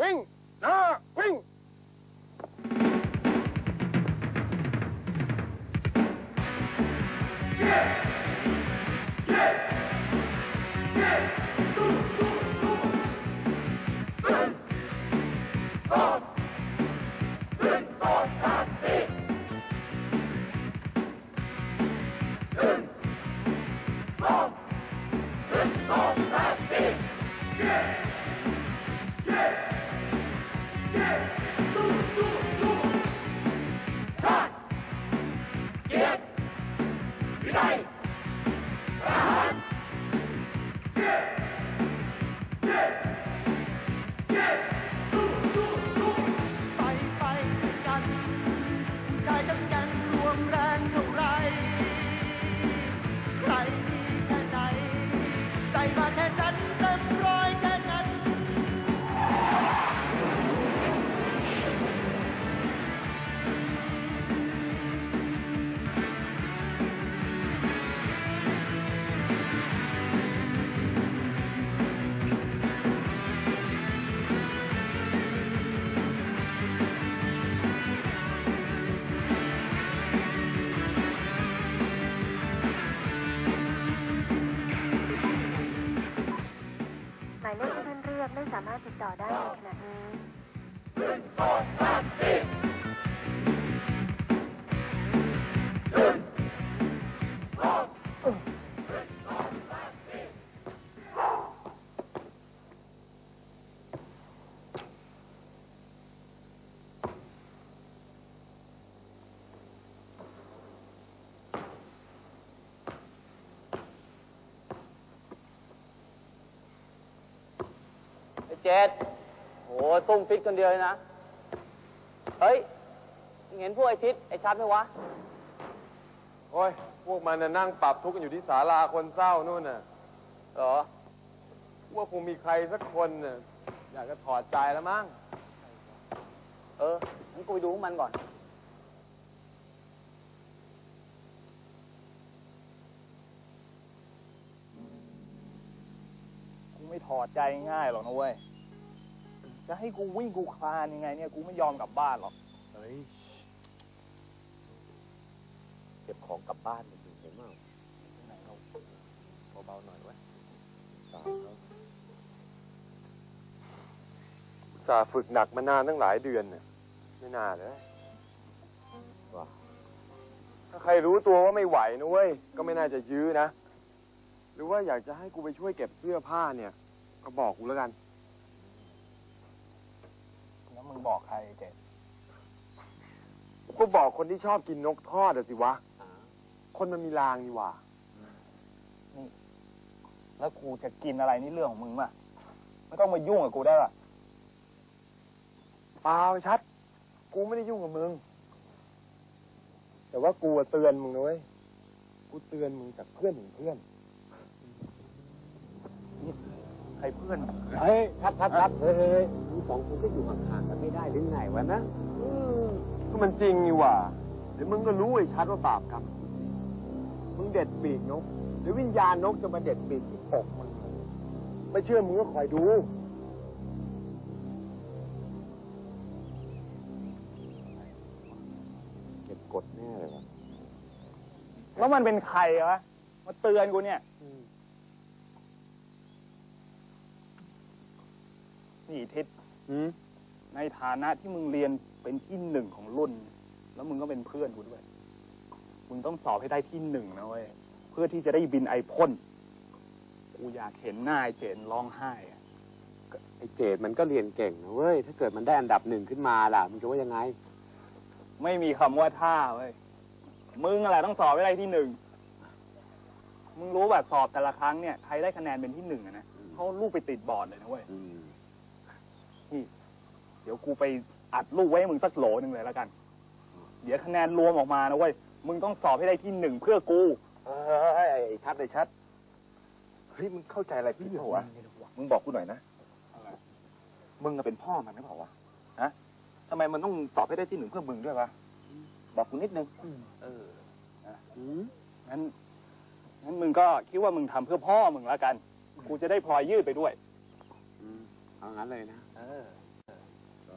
วิ่งห ใสา เจดโหซุ่มฟิตคนเดียวเลยนะ เฮ้ยมึงเห็นพวกไอ้ทิศไอ้ชัดไหมวะ โอ้ย พวกมันน่ะนั่งปรับทุกข์กันอยู่ที่ศาลาคนเศร้านู่นน่ะ เหรอ ว่าคงมีใครสักคนน่ะอยากจะถอดใจแล้วมั้ง เอองั้นกูไปดูพวกมันก่อน กูไม่ถอดใจง่ายหรอกนะเว้ย จะให้กูวิ่งกูคลานยังไง เนี่ยกูไม่ยอมกลับบ้านหรอกเฮ้ยเก็บของกลับบ้านมันถึงผมอ่ไหนเราเบาๆหน่อยไว้ยสามแล้วอุตส่าห์ฝึกหนักมานานตั้งหลายเดือนเนี่ยไม่น่าเลยว่ะถ้าใครรู้ตัวว่าไม่ไหวนะเว้ยก็ไม่น่าจะยื้อนะ หรือว่าอยากจะให้กูไปช่วยเก็บเสื้อผ้าเนี่ย ก็บอกกูแล้วกัน มึงบอกใครเจ็ดก็บอกคนที่ชอบกินนกทอดอะสิวะ คนมันมีรางนี่หว่าแล้วกูจะกินอะไรนี่เรื่องของมึงป่ะไม่ต้องมายุ่งกับกูได้ป่ะเปล่าชัด กูไม่ได้ยุ่งกับมึง แต่ว่ากูอะเตือนมึงนะเว้ย กูเตือนมึงจากเพื่อนถึงเพื่อนใครเพื่อน เฮ้ยครับครับครับเฮ้ยเฮ้ยเฮ้ยมึง สองคนก็อยู่ห่างๆกันไม่ได้หรือไงวะนะก็มันจริงนี่หว่าเดี๋ยวมึงก็รู้ไอ้ชัดว่าบาปกรรมมึงเด็ดปีกนกเดี๋ยววิญญาณนกจะมาเด็ดปีกที่ปกมึงไม่เชื่อมึงก็คอยดูเก็บกดแน่เลยวะแล้วมันเป็นใครวะมาเตือนกูเนี่ยนี่ทิศอืม ในฐานะที่มึงเรียนเป็นที่หนึ่งของรุ่น แล้วมึงก็เป็นเพื่อนกูด้วย มึงต้องสอบให้ได้ที่หนึ่งนะเว้ย เพื่อที่จะได้บินไอพ่น กูอยากเห็นหน้าไอ้เจนร้องไห้อะไอ้เจดมันก็เรียนเก่งนะเว้ย ถ้าเกิดมันได้อันดับหนึ่งขึ้นมาล่ะ มึงจะว่ายังไง ไม่มีคำว่าท่าเว้ย มึงอะไรต้องสอบให้ได้ที่หนึ่ง มึงรู้แบบสอบแต่ละครั้งเนี่ย ใครได้คะแนนเป็นที่หนึ่งอะนะเขาลูกไปติดบอร์ดเลยนะเว้ย อืม นี่ เดี๋ยวกูไปอัดลูกไว้ให้มึงสักโหลหนึ่งเลยแล้วกัน เดี๋ยวคะแนนรวมออกมานะเว้ย มึงต้องสอบให้ได้ที่หนึ่งเพื่อกูเฮ้ยไอ้ชัดไอ้ชัดเฮ้ยมึงเข้าใจอะไรผิดเปล่าวะมึงบอกกูหน่อยนะมึงอะเป็นพ่อมันหรือเปล่าวะฮะทำไมมันต้องสอบให้ได้ที่หนึ่งเพื่อมึงด้วยวะบอกกูนิดนึงเออนะงั้นงั้นมึงก็คิดว่ามึงทำเพื่อพ่อมึงแล้วกัน กูจะได้พลอยยืดไปด้วย เอางั้นเลยนะเออ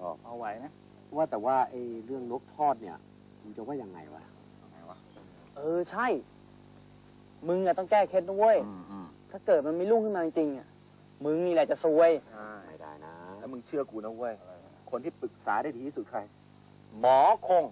อบเอาไหวนะว่าแต่ว่าไอ้เรื่องนกทอดเนี่ยมึงจะว่ายังไงวะเออใช่ มึงอะต้องแก้เคล็ดนะเว้ยอืมอืมถ้าเกิดมันไม่รุ่งขึ้นมาจริงๆอะมึงนี่แหละจะซวยใช่ไม่ได้นะ แล้วมึงเชื่อกูนะเว้ยคนที่ปรึกษาได้ดีที่สุดใคร หมอคง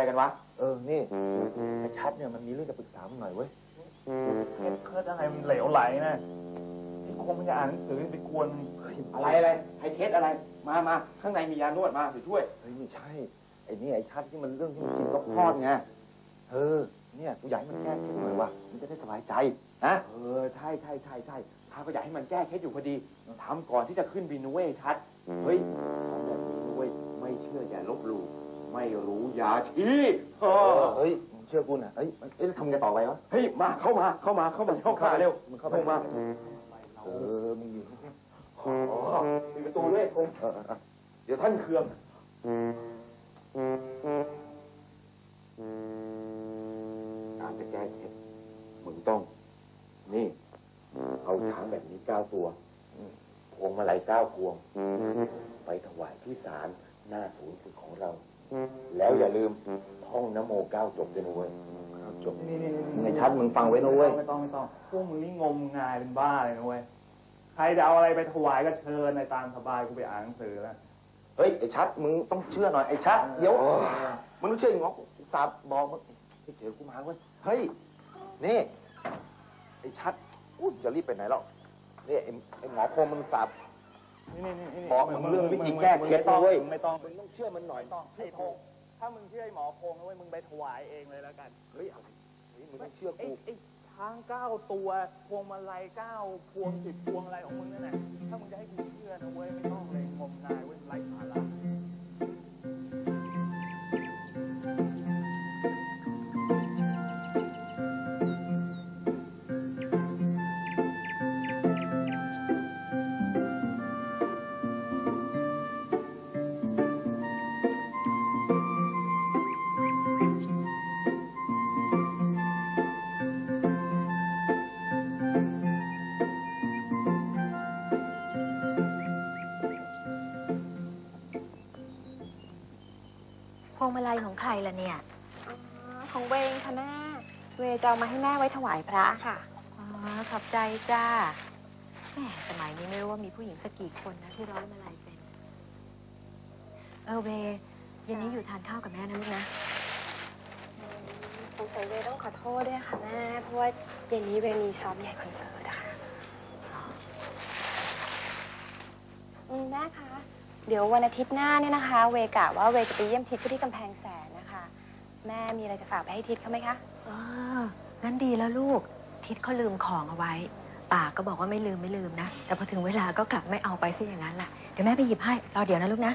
อ้ชัดมีอะไรกันวะ เออ นี่ไอ้ชัดเนี่ยมันมีเรื่องจะปรึกษามึงหน่อยเว้ยเคล็ดเคล็ดอะไรมันเหลวไหลนะไอ้คงมันจะอ่านหนังสือไปกวนอะไรอะไรให้เคสอะไร มามาข้างในมียานวดมาเดี๋ยวช่วย เฮ้ยไม่ใช่ ไอ้นี่ไอ้ชัดที่มันเรื่องที่มันกินนกทอดไง เออ เนี่ยกูอยากให้มันแก้เคล็ดหน่อยว่ะมันจะได้สบายใจนะเออ ใช่ใช่ใช่ใช่ข้าก็อยากให้มันแก้เคสอยู่พอดีทำก่อนที่จะขึ้นบินนะเว้ยชัด เฮ้ยของแบบนี้นะเว้ยไม่เชื่ออย่าลบหลู่ ไม่รู้อย่าชี้เออเฮ้ยมึงเชื่อกูนะเฮ้ยมันเอ๊ะทำไงต่อไปวะเฮ้ยมาเข้ามาเข้ามาเข้ามาเข้ามาเร็วมึงเข้าไปมาเออมึงอยู่นี่อ๋อมีประตูด้วยคงเออเออเออเดี๋ยวท่านเคืองการจะแก้เคล็ดมึงต้อง นี่ เอาช้างแบบนี้เก้าตัวพวงมาลัยเก้าพวง ไปถวายที่ศาลหน้าศูนย์ฝึกของเรา แล้วอย่าลืมท่องนโมเก้าจบด้วยนะเว้ยจบนี่นี่นี่ในชัดมึงฟังไว้นะเว้ยไม่ต้องไม่ต้องพวกมึงนี่งมงายเป็นบ้าเลยนะเว้ยใครจะเอาอะไรไปถวายก็เชิญในตามสบายกูไปอ่านหนังสือแล้วเฮ้ยไอ้ชัดมึงต้องเชื่อหน่อยไอ้ชัดเดี๋ยวมึงต้องเชื่ออย่างงอกสาบบอกมึงเดี๋ยวกูมาเว้ยเฮ้ยนี่ไอ้ชัดอุ้ยจะรีบไปไหนแล้วนี่ไอ้ไอ้หมอคงมึงสาบนี่นี่นี่ บอกมึงเรื่องวิธีแก้เคล็ดนะเว้ยไม่ต้องมึงต้องเชื่อมันหน่อยไม่ต้องไอ้พงถ้ามึงเชื่อไอ้หมอพงนะเว้ยมึงไปถวายเองเลยแล้วกันเฮ้ยอะไรเฮ้ยมึงต้องเชื่อไอ้กูไอ้ช้างเก้าตัวพวงมาลัยเก้าพวงสิบพวงอะไรของมึงนั่นแหละถ้ามึงจะให้กูเชื่อนะเว้ยไม่ต้องเลยงมงายเว้ยไร้สาระ วงมาลัยของใครล่ะเนี่ย ของเวงค่ะแม่ เวจะเอามาให้แม่ไว้ถวายพระค่ะ อ๋อ ขอบใจจ้าแหมสมัยนี้ไม่รู้ว่ามีผู้หญิงสักกี่คนนะที่ร้อยมาลัยเป็น เออเวเย็นนี้อยู่ทานข้าวกับแม่นะลูกนะสงสัยเวต้องขอโทษด้วยค่ะแม่ เพราะว่าเย็นนี้เวมีซ้อมใหญ่คอนเสิร์ตอะค่ะอืมแม่คะ เดี๋ยววันอาทิตย์หน้าเนี่ยนะคะ เวกะว่าเวจะไปเยี่ยมทิศที่กำแพงแสนนะคะ แม่มีอะไรจะฝากไปให้ทิศเขาไหมคะอ๋องั้นดีแล้วลูก ทิศเขาลืมของเอาไว้ปากก็บอกว่าไม่ลืมไม่ลืมนะ แต่พอถึงเวลาก็กลับไม่เอาไปซะอย่างนั้นแหละเดี๋ยวแม่ไปหยิบให้ รอเดี๋ยวนะลูกนะ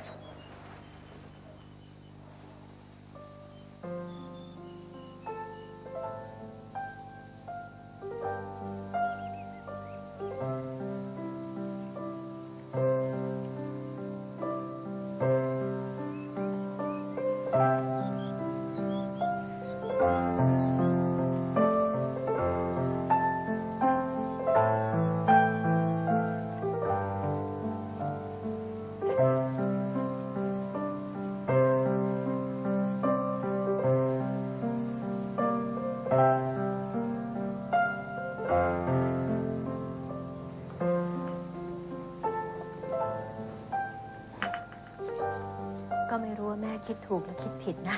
คิดถูกหรือคิดผิดนะ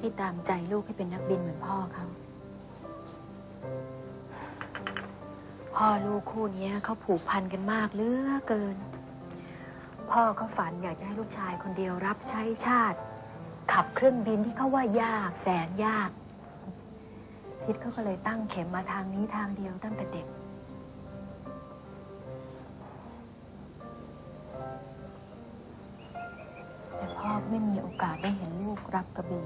ที่ตามใจลูกให้เป็นนักบินเหมือนพ่อเขาพ่อลูกคู่นี้เขาผูกพันกันมากเหลือเกิน พ่อเขาฝันอยากจะให้ลูกชายคนเดียวรับใช้ชาติ ขับเครื่องบินที่เขาว่ายากแสนยากทิศเขาก็เลยตั้งเข็มมาทางนี้ทางเดียวตั้งแต่เด็ก แต่พ่อไม่มีโอกาสได้เห็นลูกรับกระบี่